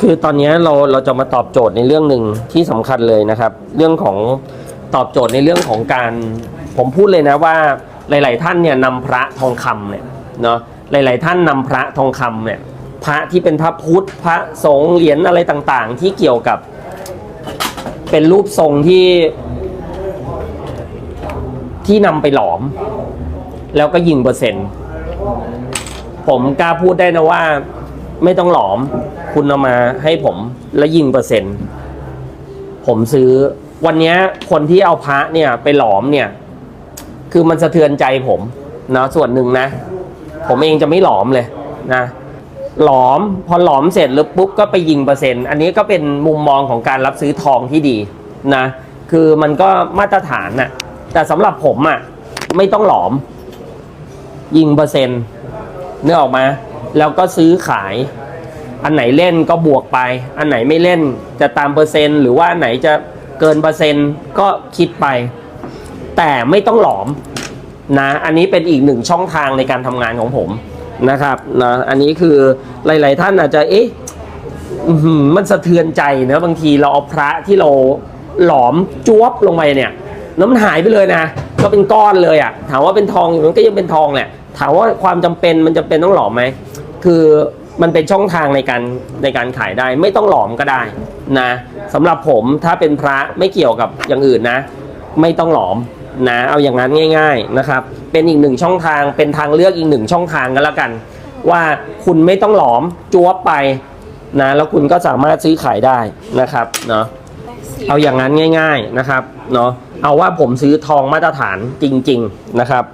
คือตอนนี้เราเราจะมาตอบโจทย์ในเรื่องหนึ่งที่สำคัญเลยนะครับ เรื่องของตอบโจทย์ในเรื่องของการ ผมพูดเลยนะว่าหลาย ๆ ท่านเนี่ยนำพระทองคำเนี่ยเนาะหลาย ๆ ท่านนำพระทองคำเนี่ยพระที่เป็นพระพุทธพระสงฆ์เหรียญอะไรต่าง ๆ ที่เกี่ยวกับ เป็นรูปทรงที่ ที่นำไปหลอม แล้วก็ยิงเปอร์เซ็นต์ ผมกล้าพูดได้นะว่า ไม่ต้องหลอม คุณเอามาให้ผมแล้วยิงเปอร์เซ็นต์ ผมซื้อ วันนี้คนที่เอาพระเนี่ยไปหลอมเนี่ย คือมันสะเทือนใจผมนะส่วนหนึ่งนะ ผมเองจะไม่หลอมเลยนะหลอมพอหลอมเสร็จแล้วปุ๊บก็ไปยิงเปอร์เซ็นต์ อันนี้ก็เป็นมุมมองของการรับซื้อทองที่ดีนะคือมันก็มาตรฐานน่ะแต่สำหรับผมอะไม่ต้องหลอม ยิงเปอร์เซ็นต์เนื้อออกมา แล้วก็ซื้อขาย อันไหนเล่นก็บวกไป อันไหนไม่เล่นจะตามเปอร์เซ็นต์ หรือว่าอันไหนจะเกินเปอร์เซ็นต์ก็คิดไป แต่ไม่ต้องหลอมนะ อันนี้เป็นอีกหนึ่งช่องทางในการทำงานของผมนะครับนะอันนี้คือหลาย ๆ ท่านอาจจะเอ๊ะมันสะเทือนใจนะบางทีเราเอาพระที่เราหลอมจวบลงไปเนี่ยแล้วมันหายไปเลยนะ ก็เป็นก้อนเลยอะ่ะ ถามว่าเป็นทองอยู่มันก็ยังเป็นทองแหละ ถามว่าความจำเป็นมันจำเป็นต้องหลอมไหม คือมันเป็นช่องทางในการในการขายได้ ไม่ต้องหลอมก็ได้นะสำหรับผมถ้าเป็นพระไม่เกี่ยวกับอย่างอื่นนะ ไม่ต้องหลอมนะเอาอย่างนั้นง่าย ๆนะครับ เป็นอีกหนึ่งช่องทางเป็นทางเลือกอีกหนึ่งช่องทางก็แล้วกัน ว่าคุณไม่ต้องหลอมจวบไปนะแล้วคุณก็สามารถซื้อขายได้นะครับเนาะเอาอย่างนั้นง่าย ๆนะครับเนาะเอาว่าผมซื้อทองมาตรฐานจริง ๆนะครับ